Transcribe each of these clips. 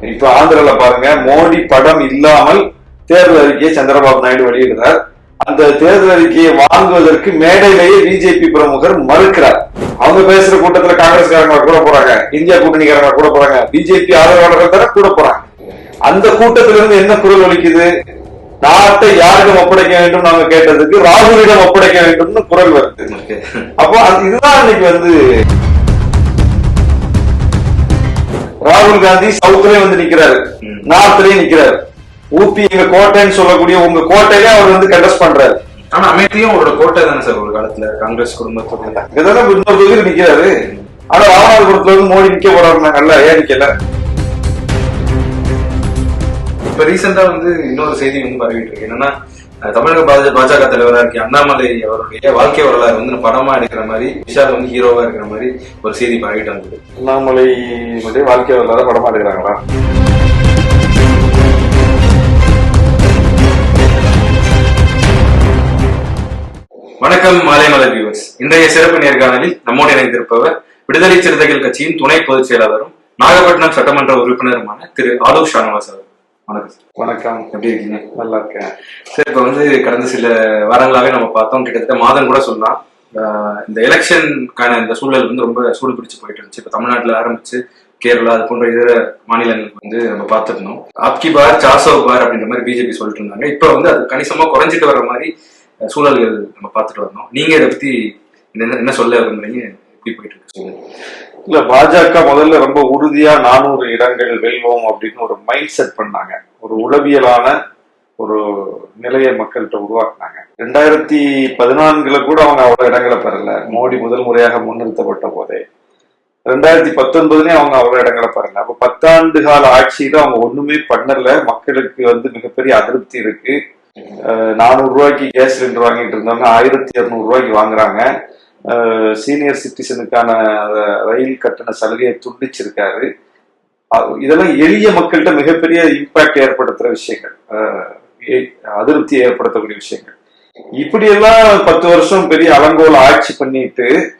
இப்ப ஆந்திரால பாருங்க மோடி படம் இல்லாமல் தேர்தல் அறிக்கையை சந்திரபாபு நாயுடு வெளியிடுறார். அந்த தேர்தல் அறிக்கையை வாங்குவதற்கு மேடையிலேயே பிஜேபி பிரமுகர் மறுக்கிறார். அவங்க பேசுற கூட்டத்துல காங்கிரஸ்காரங்க கூட போறாங்க இந்தியா கூட்டணிக்காரங்க கூட போறாங்க பிஜேபி ஆதரவாளர்கள் தானே கூட போறாங்க. அந்த கூட்டத்திலிருந்து என்ன குரல் ஒலிக்குது? நாட்டை யாரிடம் ஒப்படைக்க வேண்டும் நாங்க கேட்டதுக்கு ராகுலிடம் ஒப்படைக்க வேண்டும்னு குரல் வருது. அப்போ அது- இதுதான் இன்னைக்கு வந்து ராகுல் காந்தி சவுத்துலயே வந்து நிக்கிறாரு. ம். நார்த்லயே நிக்கிறாரு. ஊபி எங்க கோட்டைன்னு சொல்லக்கூடிய உங்க கோட்டையிலே அவர் வந்து கண்டஸ்ட் பண்றாரு. ஆனா அமேத்தியும் அவரோட கோட்டை தானே சார் ஒரு காலத்துல காங்கிரஸ் குடும்பத்தோட. இங்கதானே இன்னொரு தொகுதியில் நிக்கிறாரு. ஆனா ராமநாதபுரத்துல வந்து மோடி நிக்க போறாருனாங்கல்ல ஏன் நிக்கல. இப்ப ரீசெண்டா வந்து இன்னொரு செய்தி வந்து பரவிட்டு இருக்கு. என்னன்னா தமிழக பாஜ பாஜக தலைவரா இருக்க அண்ணாமலை அவருடைய வாழ்க்கை வரலாறு வந்து படமா எடுக்கிற மாதிரி விஷால் வந்து ஹீரோவா இருக்கிற மாதிரி ஒரு செய்தி பரவிட்டு வந்தது. அண்ணாமலை வாழ்க்கை வரலாறு படமா எடுக்கிறாங்களா? வணக்கம் மாலை மலர் வியூவர்ஸ் இன்றைய சிறப்பு நேர்காணலில் நம்மோடு இணைந்திருப்பவர் விடுதலை சிறுத்தைகள் கட்சியின் துணை பொதுச் செயலாளரும் நாகப்பட்டினம் சட்டமன்ற உறுப்பினருமான திரு ஆலோக் ஷானவாஸ் அவர் வணக்கம். சார் வணக்கம். எப்படி இருக்கீங்க? நல்லா இருக்கேன். சார் இப்போ வந்து கடந்த சில வாரங்களாகவே நம்ம பார்த்தோம். கிட்டத்தட்ட மாதம் கூட சொல்லலாம். இந்த எலெக்ஷனுக்கான இந்த சூழல் வந்து ரொம்ப சூடு பிடிச்சு போயிட்டு இருந்துச்சு. இப்போ தமிழ்நாட்டில் ஆரம்பிச்சு கேரளா அது போன்ற இதர மாநிலங்களுக்கு வந்து நம்ம பார்த்துருந்தோம் ஆப்கி பார் சாசோ பார் அப்படின்ற மாதிரி பிஜேபி சொல்லிட்டு இருந்தாங்க. இப்போ வந்து அது கணிசமா குறைஞ்சிட்டு வர்ற மாதிரி சூழல்கள் நம்ம பார்த்துட்டு வந்தோம். நீங்க இதை பத்தி என்ன என்ன சொல்ல விரும்புறீங்க? எப்படி போயிட்டு இருக்கு இல்ல பாஜக முதல்ல ரொம்ப உறுதியா நானூறு இடங்கள் வெல்வோம் அப்படின்னு ஒரு மைண்ட் செட் பண்ணாங்க. ஒரு உளவியலான ஒரு நிலையை மக்கள்கிட்ட உருவாக்குனாங்க. ரெண்டாயிரத்தி பதினான்குல கூட அவங்க அவ்வளவு இடங்களை பெறல. மோடி முதல் முறையாக முன்னிறுத்தப்பட்ட போதே. ரெண்டாயிரத்தி பத்தொன்பதுலயும் அவங்க அவ்வளவு இடங்களை பெறல. அப்ப பத்தாண்டு கால ஆட்சியில அவங்க ஒண்ணுமே பண்ணல. மக்களுக்கு வந்து மிகப்பெரிய அதிருப்தி இருக்கு. நானூறு ரூபாய்க்கு கேஸ் சிலிண்டர் வாங்கிட்டு இருந்தவங்க ஆயிரத்தி இருநூறு ரூபாய்க்கு வாங்குறாங்க. சீனியர் சிட்டிசனுக்கான ரயில் கட்டண சலுகையை துண்டிச்சிருக்காரு. இதெல்லாம் எளிய மக்கள்கிட்ட மிகப்பெரிய இம்பாக்ட் ஏற்படுத்துற விஷயங்கள். ஏ- அதிருப்தியை ஏற்படுத்தக்கூடிய விஷயங்கள். இப்படியெல்லாம் பத்து வருஷம் பெரிய அலங்கோல ஆட்சி பண்ணிட்டு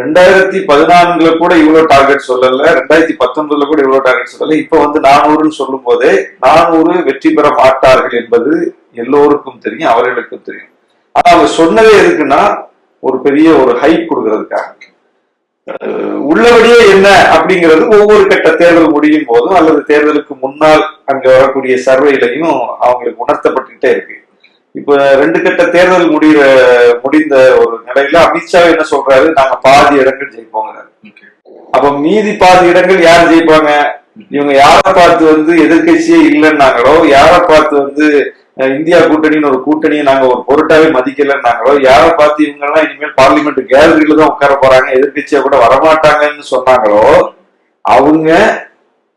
ரெண்டாயிரத்தி பதினான்குல கூட இவ்வளவு டார்கெட் சொல்லல ரெண்டாயிரத்தி பத்தொன்பதுல கூட இவ்வளவு டார்கெட் சொல்லல இப்ப வந்து நானூறுன்னு சொல்லும் போதே நானூறு வெற்றி பெற மாட்டார்கள் என்பது எல்லோருக்கும் தெரியும் அவர்களுக்கும் தெரியும். ஆனா அவங்க சொன்னதே எதுக்குன்னா ஒரு பெரிய ஒரு ஹைப் கொடுக்கறதுக்காக. உள்ளபடியே என்ன அப்படிங்கிறது ஒவ்வொரு கட்ட தேர்தல் முடியும் போதும் அல்லது தேர்தலுக்கு முன்னால் அங்க வரக்கூடிய சர்வேலையும் அவங்களுக்கு உணர்த்தப்பட்டுக்கிட்டே இருக்கு. இப்ப ரெண்டு கட்ட தேர்தல் முடிகிற முடிந்த ஒரு நிலையில அமித்ஷா என்ன சொல்றாரு? நாங்க பாதி இடங்கள் ஜெயிப்போங்கிறாரு. அப்ப மீதி பாதி இடங்கள் யார் ஜெயிப்பாங்க? இவங்க யாரை பார்த்து வந்து எதிர்க்கட்சியே இல்லைன்னாங்களோ யாரை பார்த்து வந்து இந்தியா கூட்டணின்னு ஒரு கூட்டணியை நாங்க ஒரு பொருட்டாவே மதிக்கலைன்னாங்களோ யாரை பார்த்து இவங்க எல்லாம் இனிமேல் பார்லிமெண்ட் கேலரியில தான் உட்கார போறாங்க எதிர்கட்சியா கூட வரமாட்டாங்கன்னு சொன்னாங்களோ அவங்க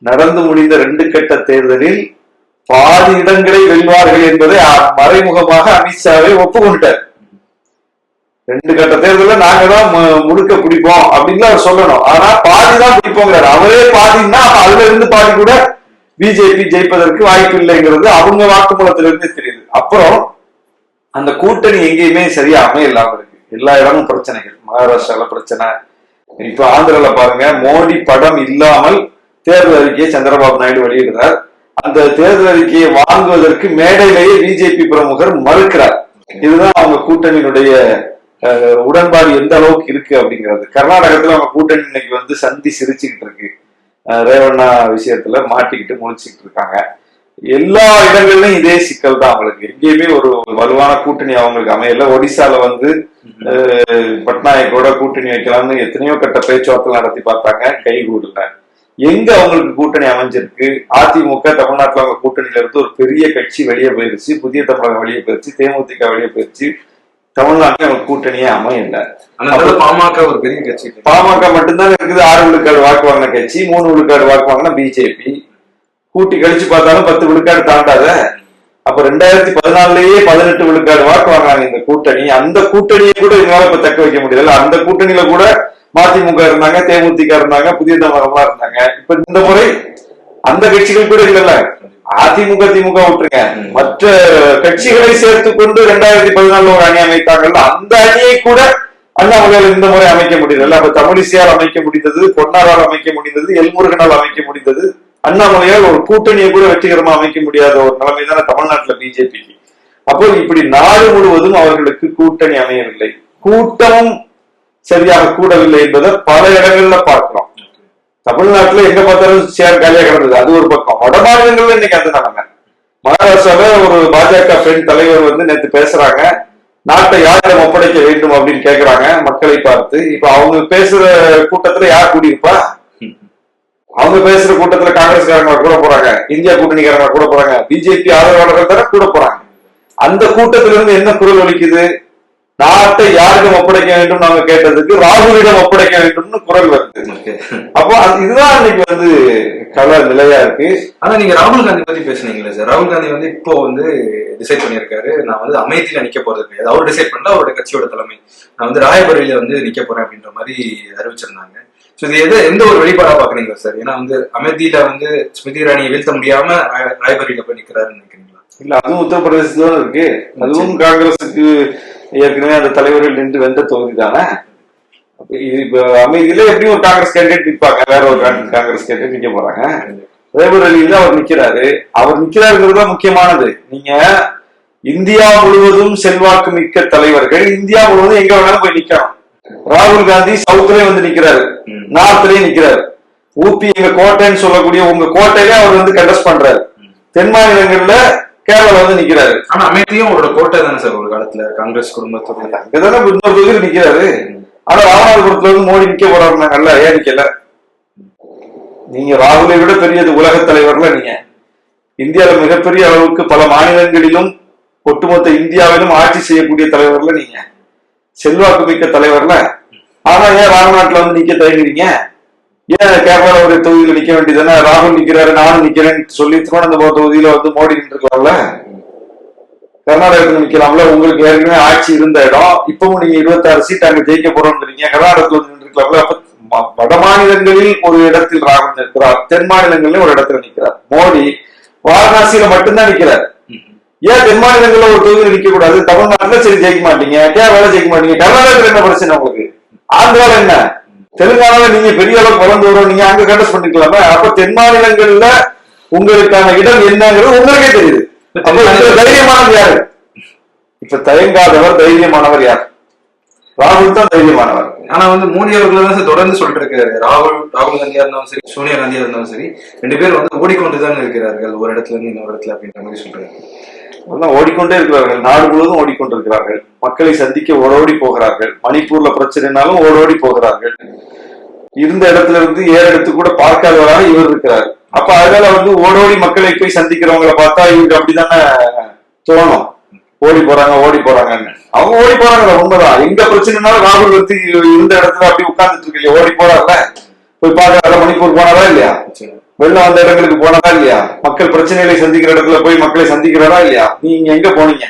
நடந்து முடிந்த ரெண்டு கட்ட தேர்தலில் பாதி இடங்களை வெல்வார்கள் என்பதை மறைமுகமாக அமித்ஷாவே ஒப்புக்கொண்டார் ரெண்டு கட்ட தேர்தலில் நாங்க தான் மு- முழுக்க பிடிப்போம் அப்படின்னு அவர் சொல்லணும். ஆனா பாதி தான் பிடிப்போங்கிறார். அவரே பாதின்னா அதுல இருந்து பாதி கூட பிஜேபி ஜெயிப்பதற்கு வாய்ப்பு இல்லைங்கிறது அவங்க வாக்குமூலத்திலிருந்து தெரியுது. அப்புறம் அந்த கூட்டணி எங்கேயுமே சரியா அமையலாம இருக்கு. எல்லா இடமும் பிரச்சனைகள். மகாராஷ்டிரால பிரச்சனை. இப்ப ஆந்திரால பாருங்க மோடி படம் இல்லாமல் தேர்தல் அறிக்கையை சந்திரபாபு நாயுடு வெளியிடுறார். அந்த தேர்தல் அறிக்கையை வாங்குவதற்கு மேடையிலேயே பிஜேபி பிரமுகர் மறுக்கிறார். இதுதான் அவங்க கூட்டணியினுடைய அஹ், உடன்பாடு எந்த அளவுக்கு இருக்கு அப்படிங்கிறது. கர்நாடகத்துல அவங்க கூட்டணி இன்னைக்கு வந்து சந்தி சிரிச்சுக்கிட்டு இருக்கு. ரேவண்ணா விஷயத்துல மாட்டிக்கிட்டு முழிச்சுக்கிட்டு இருக்காங்க. எல்லா இடங்கள்லயும் இதே சிக்கல் தான் அவங்களுக்கு. எங்கேயுமே ஒரு வலுவான கூட்டணி அவங்களுக்கு அமையல. ஒடிசால வந்து பட்நாயக்கோட கூட்டணி வைக்கலாம்னு எத்தனையோ கட்ட பேச்சுவார்த்தை நடத்தி பார்த்தாங்க. கைகூடல எங்க அவங்களுக்கு கூட்டணி அமைஞ்சிருக்கு? அதிமுக தமிழ்நாட்டுல அவங்க கூட்டணியில இருந்து ஒரு பெரிய கட்சி வெளியே போயிருச்சு. புதிய தமிழகம் வெளியே போயிருச்சு. தேமுதிக வெளியே போயிருச்சு. தமிழ்நாட்டுல அவங்க கூட்டணியே அமையல. பாமக ஒரு பெரிய கட்சி பாமக மட்டும்தான் இருக்குது. ஆறு விழுக்காடு வாக்கு வாங்கின கட்சி மூணு விழுக்காடு வாக்கு வாங்கின பிஜேபி. கூட்டி கழிச்சு பார்த்தாலும் பத்து விழுக்காடு தாண்டாத. அப்ப ரெண்டாயிரத்தி பதினாலுலயே பதினெட்டு விழுக்காடு வாக்கு வாங்கினாங்க இந்த கூட்டணி. அந்த கூட்டணியை கூட இவங்களால இப்ப தக்க வைக்க முடியல. அந்த கூட்டணியில கூட மதிமுக இருந்தாங்க தேமுதிக இருந்தாங்க புதிய தமிழகமா இருந்தாங்க. இப்ப இந்த முறை அந்த கட்சிகள் கூட இல்லல்ல. அதிமுக திமுக விட்டுருங்க. மற்ற கட்சிகளை சேர்த்து கொண்டு ரெண்டாயிரத்தி பதினாலுல ஒரு அணி அமைத்தாங்கல்ல அந்த அணியை கூட அண்ணாமலையால் இந்த முறை அமைக்க முடியல அப்ப தமிழிசையால் அமைக்க முடிந்தது பொன்னாரால் அமைக்க முடிந்தது எல்முருகனால் அமைக்க முடிந்தது. அண்ணாமலையால் ஒரு கூட்டணியை கூட வெற்றிகரமா அமைக்க முடியாத ஒரு நிலைமை தானே தமிழ்நாட்டுல பிஜேபிக்கு. அப்போ இப்படி நாடு முழுவதும் அவர்களுக்கு கூட்டணி அமையவில்லை. கூட்டமும் சரியாக கூடவில்லை என்பதை பல இடங்கள்ல பார்க்கிறோம். தமிழ்நாட்டுல எங்க பார்த்தாலும் சேர் காலியா கிடந்தது. அது ஒரு பக்கம். வட மாநிலங்கள்ல இன்னைக்கு அந்த நிலைமை ஒரு பாஜக பெண் தலைவர் வந்து நேத்து பேசுறாங்க. நாட்டை யாரிடம் ஒப்படைக்க வேண்டும் அப்படின்னு கேக்குறாங்க மக்களை பார்த்து. இப்ப அவங்க பேசுற கூட்டத்துல யார் கூடியிருப்பா? அவங்க பேசுற கூட்டத்துல காங்கிரஸ்காரங்க கூட போறாங்க. இந்தியா கூட்டணிக்காரங்க கூட போறாங்க. பிஜேபி ஆதரவாளர்கள் தானே கூட போறாங்க. அந்த கூட்டத்துல இருந்து என்ன குரல் ஒலிக்குது? நாட்டை யாரிடம் ஒப்படைக்க வேண்டும் நாங்க கேட்டதுக்கு ராகுலிடம் ஒப்படைக்க வேண்டும்னு குரல் வருது. அப்போ அது- இதுதான் இன்னைக்கு வந்து கள நிலையா இருக்கு. ஆனா நீங்க ராகுல் காந்தி பத்தி பேசுனீங்களே சார். ராகுல் காந்தி வந்து இப்போ வந்து டிசைட் பண்ணியிருக்காரு. நான் வந்து அமேதியில நிக்க போறது கிடையாது. அவர் டிசைட் பண்ணல அவரோட கட்சியோட தலைமை. நான் வந்து ராயபரேலியில வந்து நிக்க போறேன் அப்படின்ற மாதிரி அறிவிச்சிருந்தாங்க. சோ இது எது எந்த ஒரு வெளிப்பாடா பாக்குறீங்க சார்? ஏன்னா வந்து அமேதியில வந்து ஸ்மிருதி இராணியை வீழ்த்த முடியாம ராய- ராயபரேலியில போய் நிக்கிறாருன்னு நினைக்கிறீங்களா? இல்ல அதுவும் உத்தரப்பிரதேசத்துல இருக்கு. அதுவும் காங்கிரசுக்கு ஏற்கனவே அந்த தலைவர்கள் நின்று வென்ற தொகுதி தானே? இப்ப அமைதியில எப்படியும் ஒரு காங்கிரஸ் கேண்டிடேட் நிற்பாங்க வேற ஒரு காங்கிரஸ் கேண்டிடேட் நிக்க போறாங்க. ரேபரேலியில அவர் நிக்கிறாரு. அவர் நிக்கிறாருங்கிறது தான் முக்கியமானது. நீங்க இந்தியா முழுவதும் செல்வாக்கு மிக்க தலைவர்கள் இந்தியா முழுவதும் எங்க வேணாலும் போய் நிக்கலாம் ராகுல் காந்தி சவுத்லயே வந்து நிக்கிறாரு. நார்த்லயே நிக்கிறாரு. ஊபி எங்க கோட்டைன்னு சொல்லக்கூடிய உங்க கோட்டையில அவர் வந்து கண்டஸ்ட் பண்றாரு. தென் மாநிலங்கள்ல கேரளா வந்து நிக்கிறாரு. ஆனா அமேதியும் அவரோட கோட்டை தானே சார் ஒரு காலத்துல காங்கிரஸ் குடும்பத்தோட. அங்கதானே இன்னொரு தொகுதியில் நிக்கிறாரு. ஆனா ராமநாதபுரத்துல வந்து மோடி நிக்க போறாருனாங்கல்ல ஏன் நிக்கல? நீங்க ராகுலை விட பெரியது உலக தலைவர்ல நீங்க. இந்தியாவில மிகப்பெரிய அளவுக்கு பல மாநிலங்களிலும் ஒட்டுமொத்த இந்தியாவிலும் ஆட்சி செய்யக்கூடிய தலைவர்ல நீங்க. செல்வாக்கு மிக்க தலைவர்ல. ஆனா ஏன் ராமநாட்டுல வந்து நிக்க தயங்குறீங்க? ஏன் கேரளால ஒரு தொகுதியில் நிக்க வேண்டியதுதானே ராகுல் நிக்கிறாரு நானும் நிக்கிறேன்னு சொல்லி திருவனந்தபுரம் தொகுதியில வந்து மோடி நின்றுக்கலாம்ல கர்நாடகத்துக்கு நிக்கலாம்ல? உங்களுக்கு ஏற்கனவே ஆட்சி இருந்த இடம். இப்பவும் நீங்க இருபத்தாறு சீட் அங்க ஜெயிக்க போறோம்ன்றீங்க கர்நாடகத்துல வந்து நின்றுக்கலாம்ல அப்ப வட மாநிலங்களில் ஒரு இடத்தில் ராகுல் நிற்கிறார். தென் மாநிலங்களிலும் ஒரு இடத்துல நிற்கிறார். மோடி வாரணாசியில மட்டும்தான் நிக்கிறார். ஏன் தென் மாநிலங்கள்ல ஒரு தொகுதியில் நிக்க கூடாது தமிழ்நாட்டுல சரி ஜெயிக்க மாட்டீங்க. கேரளால ஜெயிக்க மாட்டீங்க. கர்நாடகத்துல என்ன பிரச்சனை உங்களுக்கு? ஆந்திரால என்ன? தெலுங்கானால நீங்க பெரிய அளவுக்கு வளர்ந்து வரும் நீங்க அங்க கண்டஸ்ட் பண்ணிக்கலாமே? அப்ப தென் மாநிலங்கள்ல உங்களுக்கான இடம் என்னங்கிறது உங்களுக்கே தெரியுது. அப்ப தைரியமானவர் யாரு? இப்ப தயங்காதவர் தைரியமானவர் யார்? ராகுல் தான் தைரியமானவர். ஆனா வந்து மோடி அவர்கள் தான் தொடர்ந்து சொல்லிட்டு இருக்காரு. ராகுல் ராகுல் காந்தியா இருந்தாலும் சரி சோனியா காந்தியா இருந்தாலும் சரி ரெண்டு பேர் வந்து ஓடிக்கொண்டுதான் இருக்கிறார்கள். ஒரு இடத்துல இருந்து இன்னொரு இடத்துல அப்படின்ற மாதிரி சொல்றாரு எல்லாம் ஓடிக்கொண்டே இருக்கிறார்கள். நாடு முழுவதும் ஓடிக்கொண்டிருக்கிறார்கள். மக்களை சந்திக்க ஓடோடி போகிறார்கள். மணிப்பூர்ல பிரச்சனைனாலும் ஓடோடி போகிறார்கள். இருந்த இடத்துல இருந்து ஏற இடத்து கூட பார்க்காதவராக இவர் இருக்கிறார். அப்ப அதனால வந்து ஓடோடி மக்களை போய் சந்திக்கிறவங்கள பார்த்தா இவருக்கு அப்படித்தானே தோணும். ஓடி போறாங்க ஓடி போறாங்கன்னு. அவங்க ஓடி போறாங்க உண்மைதான். எங்க பிரச்சனைனாலும் ராகுல் வந்து இருந்த இடத்துல அப்படி உட்கார்ந்துட்டு இருக்கு இல்லையா? ஓடி போறாருல? போய் பார்க்கறாரு மணிப்பூர் போனாரா இல்லையா? வெளில வெள்ளம் வந்த இடங்களுக்கு போனதா இல்லையா? மக்கள் பிரச்சனைகளை சந்திக்கிற இடத்துல போய் மக்களை சந்திக்கிறாரா இல்லையா? நீங்க எங்க போனீங்க?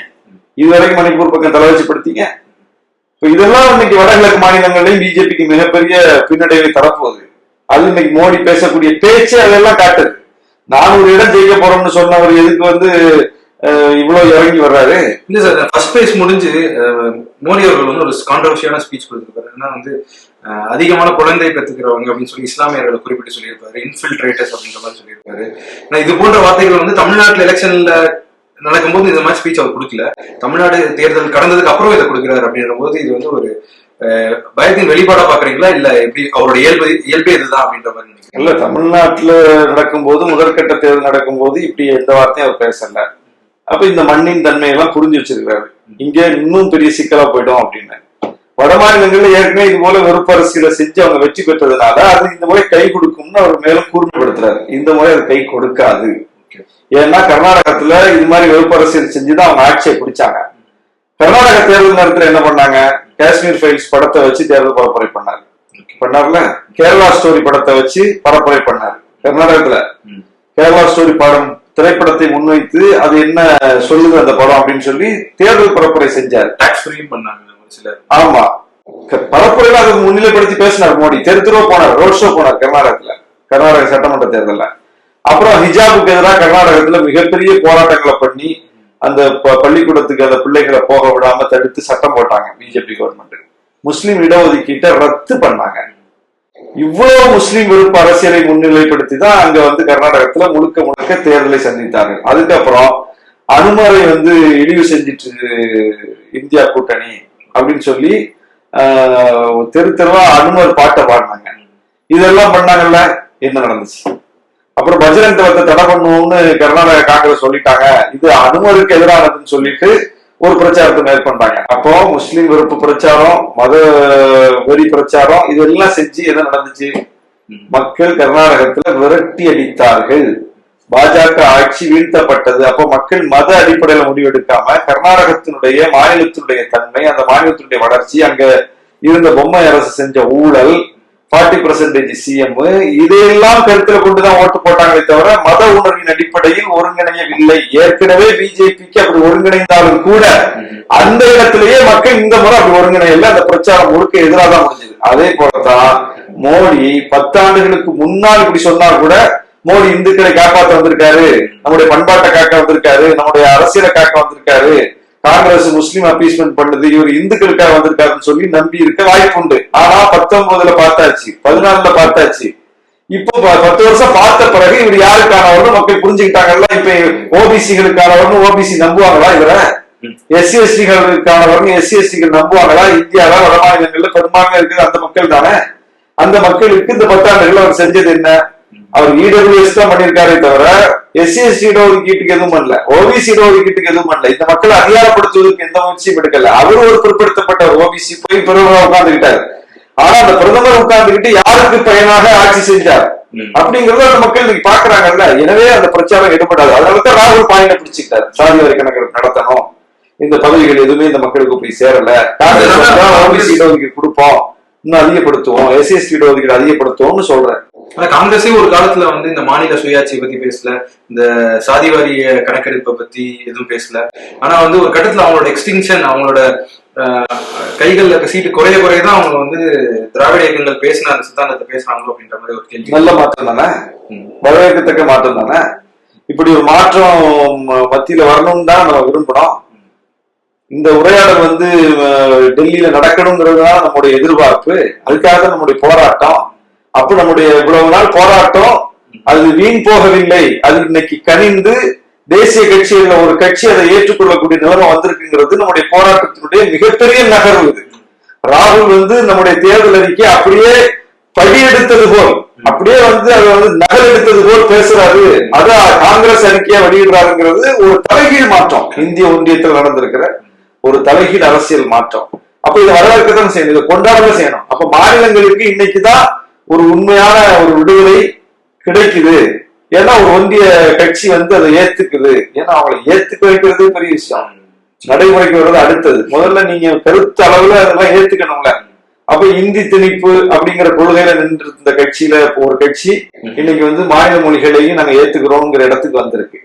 இதுவரைக்கும் மணிப்பூர் பக்கம் தலைவச்சுப்படுத்தீங்க இப்போ இதெல்லாம் இன்னைக்கு வடகிழக்கு மாநிலங்கள்லயும் பிஜேபிக்கு மிகப்பெரிய பின்னடைவை தரப்போகுது. அது இன்னைக்கு மோடி பேசக்கூடிய பேச்சு அதெல்லாம் காட்டுது. நானூறு இடம் ஜெயிக்க போறோம்னு சொன்னவர் எதுக்கு வந்து அஹ், இவ்வளவு இறங்கி வர்றாரு? இல்ல சார் ஃபர்ஸ்ட் பேஸ் முடிஞ்சு மோடி அவர்கள் வந்து ஒரு கான்ட்ரவர்ஷியான ஸ்பீச் கொடுத்துருக்காரு. ஏன்னா வந்து அதிகமான குழந்தை பெற்றுக்கிறவங்க அப்படின்னு சொல்லி இஸ்லாமியர்களை குறிப்பிட்டு சொல்லியிருப்பாரு. இன்ஃபில்ட்ரேட்டர்ஸ் அப்படின்ற மாதிரி சொல்லியிருப்பாரு. நான் இது போன்ற வார்த்தைகள் வந்து தமிழ்நாட்டுல எலெக்ஷன்ல நடக்கும்போது இந்த மாதிரி ஸ்பீச் அவர் கொடுக்கல. தமிழ்நாடு தேர்தல் கடந்ததுக்கு அப்புறம் இதை கொடுக்கிறாரு அப்படின்ற போது இது வந்து ஒரு அஹ், பயத்தின் வெளிப்பாடா பாக்குறீங்களா இல்ல எப்படி அவரோட இயல்பு இயல்பே இதுதான் அப்படின்ற மாதிரி இல்ல தமிழ்நாட்டுல நடக்கும்போது முதற்கட்ட தேர்தல் நடக்கும்போது இப்படி எந்த வார்த்தையும் அவர் பேசல. அப்ப இந்த மண்ணின் தன்மையெல்லாம் புரிஞ்சு வச்சிருக்காரு இங்க இன்னும் பெரிய சிக்கலா போயிடும் அப்படின்னு. வட மாநிலங்கள்ல ஏற்கனவே இது போல வெறுப்பு அரசியலை செஞ்சு அவங்க வெற்றி பெற்றதுனால அது இந்த முறை கை கொடுக்கும்னு அவர் மேலும் கூர்மைப்படுத்துறாரு. இந்த முறை அது கை கொடுக்காது. ஏன்னா கர்நாடகத்துல இது மாதிரி வெறுப்பு அரசியல் செஞ்சுதான் அவங்க ஆட்சியை பிடிச்சாங்க. கர்நாடக தேர்தல் நேரத்துல என்ன பண்ணாங்க? காஷ்மீர் ஃபைல்ஸ் படத்தை வச்சு தேர்தல் பரப்புரை பண்ணாரு. பண்ணார்ல கேரளா ஸ்டோரி படத்தை வச்சு பரப்புரை பண்ணார். கர்நாடகத்துல. கேரளா ஸ்டோரி படம் திரைப்படத்தை முன்வைத்து அது என்ன சொல்லுது அந்த படம் அப்படின்னு சொல்லி தேர்தல் பரப்புரை செஞ்சார். டாக்ஸ் ஃப்ரீயும் பண்ணாங்க. சிலர். ஆமா. பரப்புரையில அதை முன்னிலைப்படுத்தி பேசினார் மோடி. தெரு தெருவா போனார் ரோட் ஷோ போனார் கர்நாடகத்துல. கர்நாடக சட்டமன்ற தேர்தல்ல. அப்புறம் ஹிஜாபுக்கு எதிராக கர்நாடகத்துல மிகப்பெரிய போராட்டங்களை பண்ணி அந்த பள்ளிக்கூடத்துக்கு அந்த பிள்ளைகளை போக விடாம தடுத்து சட்டம் போட்டாங்க பிஜேபி கவர்மெண்ட் முஸ்லிம் இடஒதுக்கீட்டை ரத்து பண்ணாங்க. இவ்வளவு முஸ்லீம் விருப்ப அரசியலை முன்னிலைப்படுத்தி தான் அங்க வந்து கர்நாடகத்துல முழுக்க முழுக்க தேர்தலை சந்தித்தார்கள். அதுக்கப்புறம் அனுமரை வந்து இழிவு செஞ்சிட்டு இந்தியா கூட்டணி அப்படின்னு சொல்லி தெரு தெருவா அனுமர் பாட்டை பாடினாங்க. இதெல்லாம் பண்ணாங்கல்ல என்ன நடந்துச்சு? அப்புறம் பஜ்ரங் தளத்தை தடை பண்ணுவோம்னு கர்நாடக காங்கிரஸ் சொல்லிட்டாங்க. இது அனுமருக்கு எதிரானதுன்னு சொல்லிட்டு ஒரு பிரச்சாரத்தை மேற்கொண்டாங்க. அப்போ முஸ்லீம் வெறுப்பு பிரச்சாரம் மத வெறி பிரச்சாரம் இதெல்லாம் செஞ்சு என்ன நடந்துச்சு? மக்கள் கர்நாடகத்துல விரட்டி அடித்தார்கள். பாஜக ஆட்சி வீழ்த்தப்பட்டது. அப்போ மக்கள் மத அடிப்படையில முடிவெடுக்காம கர்நாடகத்தினுடைய மாநிலத்தினுடைய தன்மை அந்த மாநிலத்தினுடைய வளர்ச்சி அங்க இருந்த பொம்மை அரசு செஞ்ச ஊழல் ஃபார்ட்டி பர்சன்டேஜ் சிஎம் இதையெல்லாம் கருத்துல கொண்டுதான் ஓட்டு போட்டாங்களே தவிர மத உணர்வின் அடிப்படையில் ஒருங்கிணையவில்லை. ஏற்கனவே பிஜேபிக்கு அப்படி ஒருங்கிணைந்தாலும் கூட அந்த இடத்திலேயே மக்கள் இந்த முறை அப்படி ஒருங்கிணையில அந்த பிரச்சாரம் முழுக்க எதிராக தான் முடிஞ்சது. அதே போலதான் மோடி பத்தாண்டுகளுக்கு முன்னால் இப்படி சொன்னா கூட மோடி இந்துக்களை காப்பாத்த வந்திருக்காரு நம்முடைய பண்பாட்டை காக்க வந்திருக்காரு நம்முடைய அரசியலை காக்க வந்திருக்காரு. காங்கிரஸ் முஸ்லீம் அப்பீஸ்மெண்ட் பண்ணுது இவர் இந்துக்களுக்காக வந்திருக்காருன்னு சொல்லி நம்பி இருக்க வாய்ப்பு உண்டு. ஆனா பத்தொன்பதுல பார்த்தாச்சு பதினாலுல பார்த்தாச்சு. இப்போ பத்து வருஷம் பார்த்த பிறகு இவர் யாருக்கானவர்னு மக்கள் புரிஞ்சுக்கிட்டாங்கல்ல? இப்ப ஓபிசிகளுக்கானவர்னு ஓபிசி நம்புவாங்களா இவர? எஸ்சி எஸ்டிகளுக்கானவர்னு எஸ்சி எஸ்டிகள் நம்புவாங்களா? இந்தியால வட மாநிலங்கள்ல பெரும்பான்மை இருக்குது அந்த மக்கள் தானே? அந்த மக்களுக்கு இந்த பத்தாண்டுகள் அவர் செஞ்சது என்ன? அவர் இடபிள்யூஎஸ் தான் பண்ணிருக்காரே தவிர எஸ்சி எஸ்டி இடஒதுக்கீட்டுக்கு எதுவும் பண்ணல. ஓபிசி இடஒதுக்கீட்டுக்கு எதுவும் பண்ணல. இந்த மக்களை அதிகாரப்படுத்துவதற்கு எந்த முயற்சியும் எடுக்கல. அவர் ஒரு பிற்படுத்தப்பட்ட ஓபிசி போய் பிரதமர் உட்கார்ந்துகிட்டாரு. ஆனா அந்த பிரதமர் உட்கார்ந்துகிட்டு யாருக்கு பயனாக ஆட்சி செஞ்சார். அப்படிங்கறத அந்த மக்கள் இன்னைக்கு பாக்குறாங்கல்ல எனவே அந்த பிரச்சாரம் எடுபடாது. அதனால தான் ராகுல் பாயிண்ட பிடிச்சிக்கிட்டாரு. சாதி வரி கணக்கு நடத்தணும். இந்த பதவிகள் எதுவுமே இந்த மக்களுக்கு போய் சேரல. காங்கிரஸ் கொடுப்போம். இன்னும் அதிகப்படுத்துவோம். எஸ்சிஎஸ்டி இடஒதுக்கீடு அதிகப்படுத்துவோம்னு சொல்றேன். ஆனா காங்கிரஸே ஒரு காலத்துல வந்து இந்த மாநில சுயாட்சியை பத்தி பேசல. இந்த சாதிவாரிய கணக்கெடுப்பை பத்தி எதுவும் பேசல. ஆனா வந்து ஒரு கட்டத்துல அவங்களோட எக்ஸ்டிங்ஷன் அவங்களோட கைகள்ல சீட்டு குறைய குறைய தான் அவங்க வந்து திராவிட இயக்கங்கள் பேசின அந்த சித்தாந்தத்தை பேசுறாங்களோ அப்படின்ற மாதிரி ஒரு கேள்வி. நல்ல மாற்றம் தானே. வரவேற்கத்தக்க மாற்றம் தானே? இப்படி ஒரு மாற்றம் மத்தியில வரணும்னு தான் நம்ம விரும்புறோம். இந்த உரையாடல் வந்து டெல்லியில நடக்கணுங்கிறது தான் நம்முடைய எதிர்பார்ப்பு அதுக்காக தான் நம்முடைய போராட்டம். அப்ப நம்முடைய இவ்வளவு நாள் போராட்டம் அது வீண் போகவில்லை. அது இன்னைக்கு கனிந்து தேசிய கட்சியில ஒரு கட்சி அதை ஏற்றுக்கொள்ளக்கூடிய நிலைமை வந்திருக்குங்கிறது நம்முடைய போராட்டத்தினுடைய மிகப்பெரிய நகர்வு இது. ராகுல் வந்து நம்முடைய தேர்தல் அறிக்கை அப்படியே படியெடுத்தது போல் அப்படியே வந்து அதை வந்து நகல் எடுத்தது போல் பேசுறாரு. அது காங்கிரஸ் அறிக்கையா வெளியிடுறாருங்கிறது ஒரு தலைகீழ் மாற்றம் இந்திய ஒன்றியத்தில் நடந்திருக்கிற ஒரு தலைகீழ் அரசியல் மாற்றம். அப்ப இதை வரவேற்கத்தான் செய்யணும். இதை கொண்டாடவே செய்யணும். அப்ப மாநிலங்களுக்கு இன்னைக்குதான் ஒரு உண்மையான ஒரு விடுதலை கிடைக்குது. ஏன்னா ஒரு ஒன்றிய கட்சி வந்து அதை ஏத்துக்குது. ஏன்னா அவங்களை ஏத்துக்க வைக்கிறது பெரிய விஷயம். நடைமுறைக்கு வர்றது அடுத்தது. முதல்ல நீங்க கருத்து அளவுல அதெல்லாம் ஏத்துக்கணும்ல. அப்ப இந்தி திணிப்பு அப்படிங்கிற கொள்கையில நின்று இருந்த கட்சியில ஒரு கட்சி இன்னைக்கு வந்து மாநில மொழிகளையும் நாங்க ஏத்துக்கிறோங்கிற இடத்துக்கு வந்திருக்கு.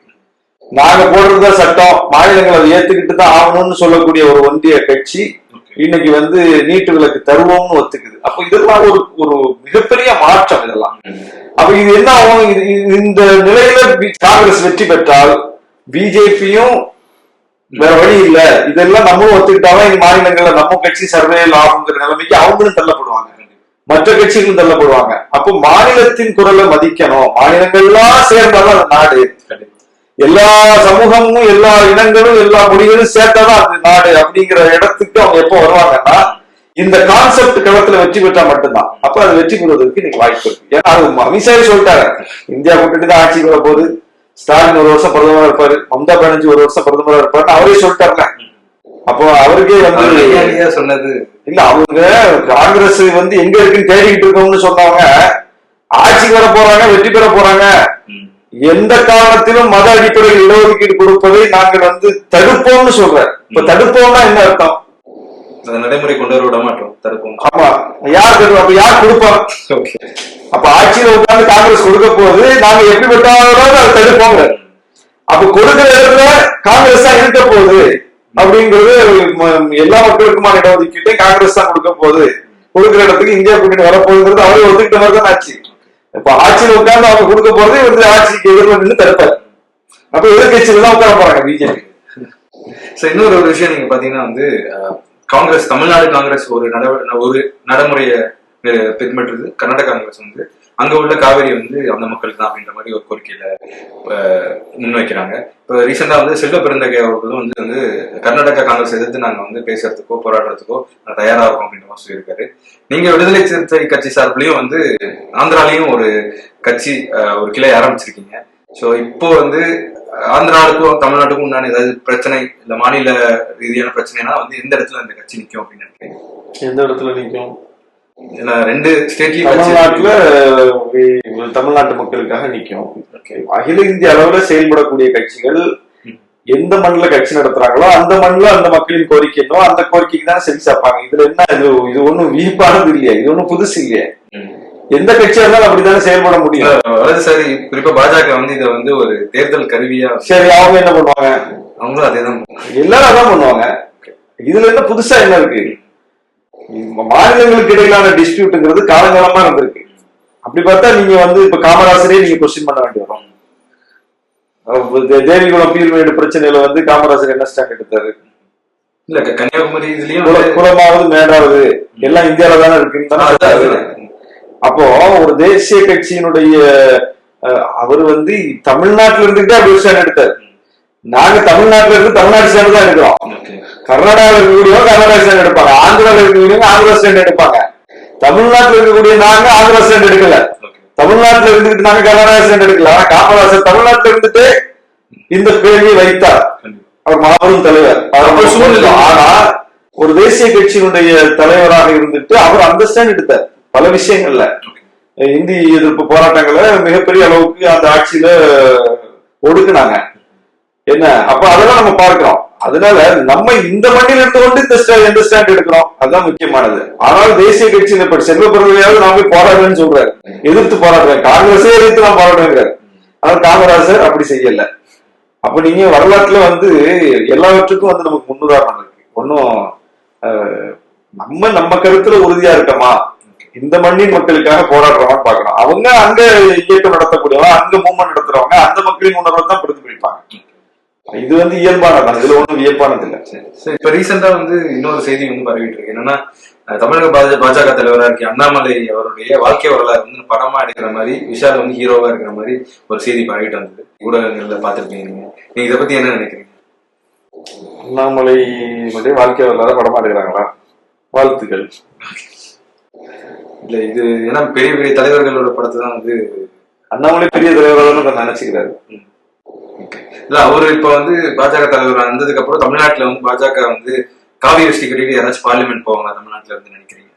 நாங்க போடுறதுதான் சட்டம். மாநிலங்கள் அதை ஏத்துக்கிட்டு தான் ஆகணும்னு சொல்லக்கூடிய ஒரு ஒன்றிய கட்சி இன்னைக்கு வந்து நீட்டு விலக்கு தருவோம்னு ஒத்துக்குது. அப்ப இதெல்லாம் ஒரு ஒரு மிகப்பெரிய மாற்றம் இதெல்லாம். அப்ப இது என்ன ஆகும்? இந்த நிலையில காங்கிரஸ் வெற்றி பெற்றால் பிஜேபியும் வேற வழி இல்ல. இதெல்லாம் நம்மளும் ஒத்துக்கிட்டாதான் இந்த மாநிலங்கள்ல நம்ம கட்சி சர்வேல் ஆகுங்கிற நிலைமைக்கு அவங்களும் தள்ளப்படுவாங்க. மற்ற கட்சிகளும் தள்ளப்படுவாங்க. அப்போ மாநிலத்தின் குரலை மதிக்கணும். மாநிலங்கள்லாம் சேர்ந்தாதான் அந்த நாடு. எல்லா சமூகமும் எல்லா இனங்களும் எல்லா மொழிகளும் சேர்த்தாதான் அது நாடு அப்படிங்கிற இடத்துக்கு அவங்க எப்போ வருவாங்கன்னா இந்த கான்செப்ட் களத்துல வெற்றி பெற்றா மட்டும்தான். அப்ப அது வெற்றி பெறுவதற்கு இன்னைக்கு வாய்ப்பு இருக்கு. ஏன்னா அது அமித்ஷாவே சொல்லிட்டாரு இந்தியா கூட்டணி தான் ஆட்சிக்கு வர போகுது. ஸ்டாலின் ஒரு வருஷம் பிரதமரா இருப்பாரு. மம்தா பானர்ஜி ஒரு வருஷம் பிரதமரா இருப்பாருன்னு அவரே சொல்லிட்டாருல அப்போ அவருக்கே அவர் வந்து சொன்னது. இல்ல அவங்க காங்கிரஸ் வந்து எங்க இருக்குன்னு தேடிக்கிட்டு இருக்கோம்னு சொன்னவங்க ஆட்சிக்கு வர போறாங்க வெற்றி பெற போறாங்க. எந்த காரணத்திலும் மத அடிப்படையில் இடஒதுக்கீடு கொடுப்பதை நாங்கள் வந்து தடுப்போம்னு சொல்றேன். இப்ப தடுப்போம்னா என்ன அர்த்தம்? நடைமுறை கொண்டு வர விட மாட்டோம் தடுப்போம். ஆமா. யார் தடுப்போம்? அப்ப யார் கொடுப்பா அப்ப ஆட்சியில உட்கார்ந்து காங்கிரஸ் கொடுக்க போகுது நாங்க எப்படி பெற்றாலும் அதை தடுப்போங்க அப்ப கொடுக்கிற இடத்துல காங்கிரஸ் தான் இருக்க போகுது அப்படிங்கிறது எல்லா மக்களுக்குமான இடஒதுக்கீட்டை காங்கிரஸ் தான் கொடுக்க போகுது. கொடுக்கிற இடத்துக்கு இந்தியா கூட்டணி வரப்போகுதுங்கிறது அவரே ஒத்துக்கிட்ட மாதிரி தான் ஆச்சு. இப்ப ஆட்சியில உட்கார்ந்து அவங்க கொடுக்க போறது இவரு ஆட்சிக்கு எதிர்ப்பு நின்று தடுப்பாரு. அப்ப எதிர்கட்சியில தான் உட்கார போறாங்க பிஜேபி. சோ இன்னொரு ஒரு விஷயம் நீங்க பாத்தீங்கன்னா வந்து காங்கிரஸ் தமிழ்நாடு காங்கிரஸ் ஒரு நட ஒரு நடைமுறையை பின்பற்றுது கர்நாடக காங்கிரஸ் வந்து. அங்க உள்ள காவேரி வந்து அந்த மக்களுக்கு தான் அப்படின்ற மாதிரி ஒரு கோரிக்கையில முன்வைக்கிறாங்க. இப்போ ரீசெண்டா வந்து செல்வ பிறந்தகை அவர்களும் வந்து வந்து கர்நாடக காங்கிரஸ் எதிர்த்து நாங்க வந்து பேசுறதுக்கோ போராடுறதுக்கோ தயாரா இருக்கோம் அப்படின்ற மாதிரி சொல்லியிருக்காரு. நீங்க விடுதலை சிறுத்தை கட்சி சார்பிலையும் வந்து ஆந்திராலையும் ஒரு கட்சி ஒரு கிளை ஆரம்பிச்சிருக்கீங்க. ஸோ இப்போ வந்து ஆந்திராவுக்கும் தமிழ்நாட்டுக்கும் உண்டான ஏதாவது பிரச்சனை இல்ல மாநில ரீதியான பிரச்சனைனா வந்து எந்த இடத்துல இந்த கட்சி நிற்கும் அப்படின்னு நினைக்கிறேன் எந்த இடத்துல நிற்கும் ரெண்டு ஸ்டேட்லயும் தமிழ்நாட்டுல தமிழ்நாட்டு மக்களுக்காக நிக்கும். அகில இந்திய அளவுல செயல்படக்கூடிய கட்சிகள் எந்த மண்ணுல கட்சி நடத்துறாங்களோ அந்த மண்ணுல அந்த மக்களின் கோரிக்கை என்னவோ அந்த கோரிக்கைக்கு தான் செவி சாப்பாங்க. இதுல என்ன இது இது ஒண்ணும் வியப்பானது இல்லையா. இது ஒண்ணும் புதுசு இல்லையா. எந்த கட்சியா இருந்தாலும் அப்படித்தானே செயல்பட முடியும். வலதுசாரி குறிப்பா பாஜக வந்து இதை வந்து ஒரு தேர்தல் கருவியா சரி அவங்க என்ன பண்ணுவாங்க? அவங்களும் அதே தான் எல்லாரும் அதான் பண்ணுவாங்க. இதுல என்ன புதுசா என்ன இருக்கு? மாநிலங்களுக்கு இடையிலான டிஸ்பியூட்ங்கிறது காலங்காலமா இருந்திருக்கு. அப்படி பார்த்தா நீங்க வந்து இப்ப காமராசரே நீங்க கொஸ்டின் பண்ண வேண்டி வரும். தேவிகுளம் பீர்மேடு பிரச்சனையில வந்து காமராசர் என்ன ஸ்டாண்ட் எடுத்தாரு? இல்ல கன்னியாகுமரி இதுலயும் குலமாவது மேடாவது. எல்லாம் இந்தியாவில தானே இருக்குன்னு. அப்போ ஒரு தேசிய கட்சியினுடைய அவர் வந்து தமிழ்நாட்டுல இருந்துகிட்டே அப்படி ஸ்டாண்ட் எடுத்தாரு. நாங்க தமிழ்நாட்டுல இருந்து தமிழ்நாடு ஸ்டாண்ட் தான் எடுக்கிறோம். கர்நாடகாவில் இருக்கக்கூடியவங்க கர்நாடகா ஸ்டாண்ட் எடுப்பாங்க. ஆந்திராவில் இருக்கக்கூடியவங்க ஆந்திரா ஸ்டாண்ட் எடுப்பாங்க. தமிழ்நாட்டுல இருக்கக்கூடிய நாங்க ஆந்திரா ஸ்டாண்ட் எடுக்கல. தமிழ்நாட்டுல இருந்துகிட்டு நாங்க கர்நாடகா ஸ்டாண்ட் எடுக்கல. ஆனா காமராசர் தமிழ்நாட்டுல இருந்துட்டு இந்த கேள்வியை வைத்தார். அவர் மாபெரும் தலைவர். அவர் சூழ்நிலை. ஆனா ஒரு தேசிய கட்சியினுடைய தலைவராக இருந்துட்டு அவர் அந்த ஸ்டாண்ட் எடுத்தார். பல விஷயங்கள்ல. இந்தி எதிர்ப்பு போராட்டங்களை மிகப்பெரிய அளவுக்கு அந்த ஆட்சியில ஒடுக்குனாங்க. என்ன? அப்ப அதெல்லாம் நம்ம பார்க்கிறோம். அதனால நம்ம இந்த மண்ணில் இருந்து கொண்டு இந்த எந்த ஸ்டாண்ட் எடுக்கிறோம். அதுதான் முக்கியமானது. ஆனால் தேசிய கட்சி இந்த செல்வ பிறவையாவது நான் போய் போராடுறேன்னு சொல்றாரு. எதிர்த்து போராடுறேன் காங்கிரஸே எதிர்த்து நான் போராடுறேங்கிறார் ஆனால் காமராஜர் அப்படி செய்யல. அப்ப நீங்க வரலாற்றுல வந்து எல்லாவற்றுக்கும் வந்து நமக்கு முன்னுதாரணம் இருக்கு. ஒன்னும் நம்ம நம்ம கருத்துல உறுதியா இருக்கமா? இந்த மண்ணின் மக்களுக்காக போராடுறவங்க பாக்கணும் அவங்க அங்க இயக்கம் நடத்தக்கூடியவங்க அங்க மூவ்மெண்ட் நடத்துறவங்க அந்த மக்களின் உணர்வை தான் பிரதிபலிப்பாங்க. இது வந்து இயல்பானது. இதுல ஒண்ணும் வியப்பானது இல்ல. சரி, இப்ப ரீசெண்டா வந்து இன்னொரு செய்தி வந்து பரவிட்டு இருக்கு. என்னன்னா தமிழக பாஜ- பாஜக தலைவரா இருக்க அண்ணாமலை அவருடைய வாழ்க்கை வரலாறு வந்து படமா எடுக்கிற மாதிரி விஷால் வந்து ஹீரோவா இருக்கிற மாதிரி ஒரு செய்தி பரவிட்டு வந்தது. ஊடகங்கள்ல பாத்திருப்பீங்க நீங்க. நீங்க இதை பத்தி என்ன நினைக்கிறீங்க? அண்ணாமலை வாழ்க்கை வரலாறு படமா எடுக்கிறாங்களா? வாழ்த்துக்கள். இல்ல இது ஏன்னா பெரிய பெரிய தலைவர்களோட படத்தை தான் வந்து அண்ணாமலை பெரிய தலைவராக நினைச்சுக்கிறாரு. இல்ல அவரு இப்ப வந்து பாஜக தலைவர் வந்ததுக்கு அப்புறம் தமிழ்நாட்டுல வந்து பாஜக வந்து காவி வெஸ்டி கட்டிட்டு யாராச்சும் பார்லிமெண்ட் போவாங்களா தமிழ்நாட்டுல இருந்து நினைக்கிறீங்க?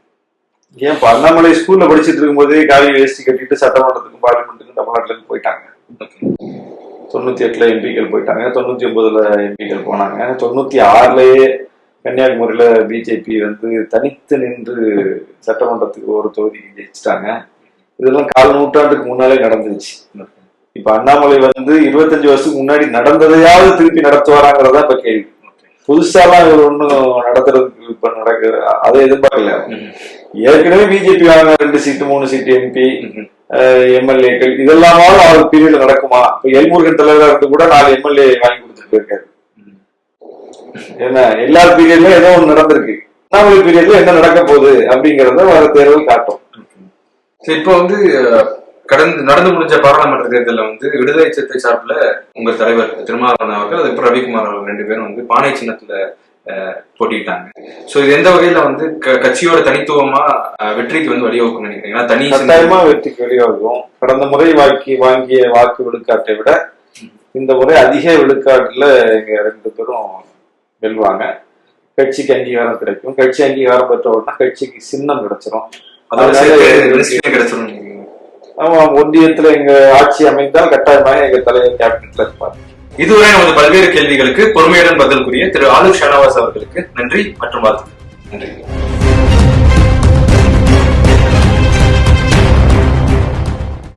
ஏன் இப்ப அண்ணாமலை ஸ்கூல்ல படிச்சிட்டு இருக்கும்போதே காவி வேஷ்டி கட்டிட்டு சட்டமன்றத்துக்கும் பார்லிமெண்ட்டுக்கும் தமிழ்நாட்டுல இருந்து போயிட்டாங்க. தொண்ணூத்தி எட்டுல எம்பிக்கள் போயிட்டாங்க தொண்ணூத்தி ஒன்பதுல எம்பிக்கள் போனாங்க தொண்ணூத்தி ஆறுலயே கன்னியாகுமரியில பிஜேபி வந்து தனித்து நின்று சட்டமன்றத்துக்கு ஒரு தொகுதி ஜெயிச்சிட்டாங்க. இதெல்லாம் கால் நூற்றாண்டுக்கு முன்னாலே நடந்துருச்சு. இப்ப அண்ணாமலை வந்து இருபத்தஞ்சு வருஷத்துக்கு முன்னாடி நடந்ததையாவது திருப்பி நடத்துவாராங்கிறதா இப்ப கேள்வி. புதுசாலாம் இவர் ஒன்றும் நடத்துறதுக்கு இப்ப நடக்க அதை எதிர்பார்க்கல. ஏற்கனவே பிஜேபி வாங்க ரெண்டு சீட்டு மூணு சீட்டு எம்பி எம்எல்ஏக்கள் இதெல்லாமாவது அவர் பீரியட்ல நடக்குமா? இப்ப எல்முருகன் தலைவரா இருந்து கூட நாலு எம்எல்ஏ வாங்கி கொடுத்துட்டு போயிருக்காரு. ஏன்னா எல்லா பீரியட்லயும் ஏதோ ஒண்ணு நடந்திருக்கு. அண்ணாமலை பீரியட்ல என்ன நடக்க போகுது அப்படிங்கறத வர தேர்தல் காட்டும். இப்போ வந்து கடந்து நடந்து முடிஞ்ச பாராளுமன்ற தேர்தலில் வந்து விடுதலை சிறுத்தை சார்பில் உங்க தலைவர் திருமாவளவன் அவர்கள் அதுக்கப்புறம் ரவிக்குமார் அவர்கள் ரெண்டு பேரும் வந்து பானை சின்னத்துல அஹ், போட்டியிட்டாங்க. சோ இது எந்த வகையில வந்து கட்சியோட தனித்துவமா வெற்றிக்கு வந்து வழிவகுக்கும்னு நினைக்கிறீங்க? தனி கட்டாயமா வெற்றிக்கு வெளியாகும் கடந்த முறை வாக்கி வாங்கிய வாக்கு விழுக்காட்டை விட இந்த முறை அதிக விழுக்காட்டுல எங்க ரெண்டு பேரும் வெல்வாங்க. கட்சிக்கு அங்கீகாரம் கிடைக்கும். கட்சி அங்கீகாரம் பெற்ற உடனே கட்சிக்கு சின்னம் கிடைச்சிரும். அதனால சேர்த்து மினிஸ்ட்ரியும் கிடைச்சிடும் நினைக்கிறீங்க ஆமா ஒன்றியத்துல எங்க ஆட்சி அமைந்தால் கட்டாயமாக எங்க தலைவர் கேபினட்ல இருப்பார். இதுவரை நமது பல்வேறு கேள்விகளுக்கு பொறுமையுடன் பதில் கூறிய திரு ஆலு ஷானவாஸ் அவர்களுக்கு நன்றி மற்றும் வாழ்த்துக்கள். நன்றி.